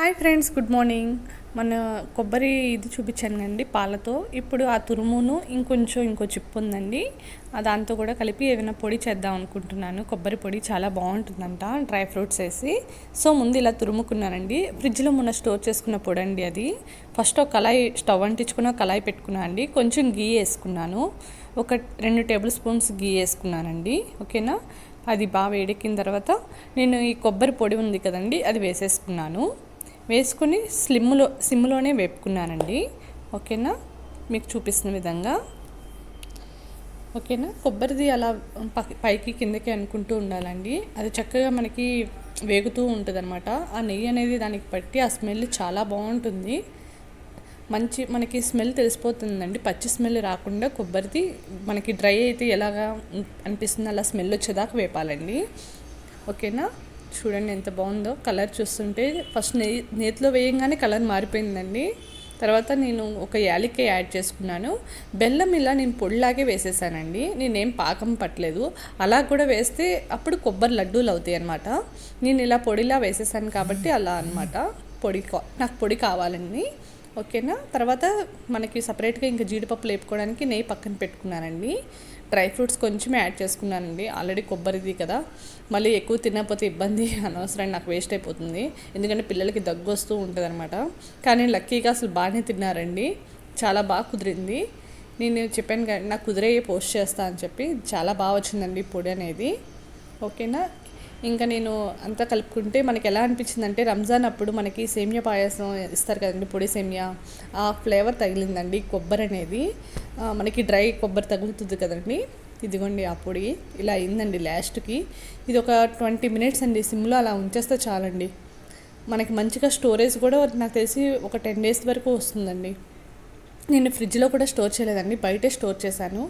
Hi friends good morning. మన కొబ్బరి ఇది చూపించాను కండి పాలతో. ఇప్పుడు ఆ తురుమును ఇంకొంచెం ఇంకో చిప్పు ఉందండి. దాంతో కూడా కలిపి ఏదైనా పొడి చేద్దాం అనుకుంటున్నాను. కొబ్బరి పొడి చాలా బాగుంటుందంట డ్రై ఫ్రూట్స్ వేసి. సో ముందు ఇలా తురుముకున్నానండి. ఫ్రిడ్జ్లో మొన్న స్టోర్ చేసుకున్న పొడి అండి అది. ఫస్ట్ ఒక కళాయి స్టవ్ అంటించుకున్న కళాయి పెట్టుకున్నాను అండి. కొంచెం గీ వేసుకున్నాను. ఒక రెండు టేబుల్ స్పూన్స్ గీ వేసుకున్నానండి. ఓకేనా? అది బాగా వేడెక్కిన తర్వాత నేను ఈ కొబ్బరి పొడి ఉంది కదండి అది వేసేసుకున్నాను. వేసుకుని స్లిమ్లో సిమ్లోనే వేపుకున్నానండి. ఓకేనా? మీకు చూపిస్తున్న విధంగా. ఓకేనా? కొబ్బరిది అలా ప- పైకి కిందకి అనుకుంటూ ఉండాలండి. అది చక్కగా మనకి వేగుతూ ఉంటుంది అనమాట ఆ నెయ్యి అనేది దానికి పట్టి ఆ స్మెల్ చాలా బాగుంటుంది. మంచి మనకి స్మెల్ తెలిసిపోతుందండి. పచ్చి స్మెల్ రాకుండా కొబ్బరిది మనకి డ్రై అయితే ఎలాగా అనిపిస్తుంది అలా స్మెల్ వచ్చేదాకా వేపాలండి. ఓకేనా? చూడండి ఎంత బాగుందో. కలర్ చూస్తుంటే ఫస్ట్ నే నేతిలో వేయంగానే కలర్ మారిపోయిందండి. తర్వాత నేను ఒక యాలక్కాయ యాడ్ చేసుకున్నాను. బెల్లం ఇలా నేను పొడిలాగే వేసేసానండి. నేనేం పాకం పట్టలేదు. అలా కూడా వేస్తే అప్పుడు కొబ్బరి లడ్డూలు అవుతాయి అనమాట నేను ఇలా పొడిలా వేసేసాను కాబట్టి అలా అనమాట పొడి కా- నాకు పొడి కావాలండి. ఓకేనా? తర్వాత మనకి సపరేట్గా ఇంకా జీడిపప్పు లేపుకోవడానికి నెయ్యి పక్కన పెట్టుకున్నానండి. డ్రై ఫ్రూట్స్ కొంచెం యాడ్ చేసుకున్నానండి. ఆల్రెడీ కొబ్బరిది కదా. మళ్ళీ ఎక్కువ తినకపోతే ఇబ్బంది అనవసరం నాకు వేస్ట్ అయిపోతుంది. ఎందుకంటే పిల్లలకి దగ్గు వస్తూ ఉంటుంది అనమాట కానీ లక్కీగా అసలు బాగానే తిన్నారండి. చాలా బాగా కుదిరింది. నేను చెప్పాను కానీ నాకు కుదిరే పోస్ట్ చేస్తా అని చెప్పి. చాలా బాగా వచ్చిందండి పొడి అనేది. ఓకేనా? ఇంకా నేను అంతా కలుపుకుంటే మనకి ఎలా అనిపించిందంటే రంజాన్ అప్పుడు మనకి సేమియా పాయసం ఇస్తారు కదండి పొడి సేమియా. ఆ ఫ్లేవర్ తగిలిందండి కొబ్బరి అనేది. మనకి డ్రై కొబ్బరి తగులుతుంది కదండి. ఇదిగోండి ఆ పొడి. ఇలా అయిందండి లాస్ట్కి. ఇది ఒక ట్వంటీ మినిట్స్ అండి సిమ్లో అలా ఉంచేస్తే చాలండి. మనకి మంచిగా స్టోరేజ్ కూడా నాకు తెలిసి ఒక టెన్ డేస్ వరకు వస్తుందండి. నేను ఫ్రిడ్జ్లో కూడా స్టోర్ చేయలేదండి. బయటే స్టోర్ చేశాను.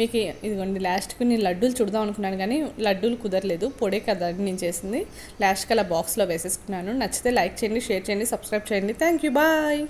మీకు ఇదిగోండి లాస్ట్కి నేను లడ్డూలు చూడదాం అనుకున్నాను కానీ లడ్డూలు కుదరలేదు. పొడే కదా నేను చేసింది. లాస్ట్కి అలా బాక్స్లో వేసేసుకున్నాను. నచ్చితే లైక్ చేయండి షేర్ చేయండి సబ్స్క్రైబ్ చేయండి. Thank you bye.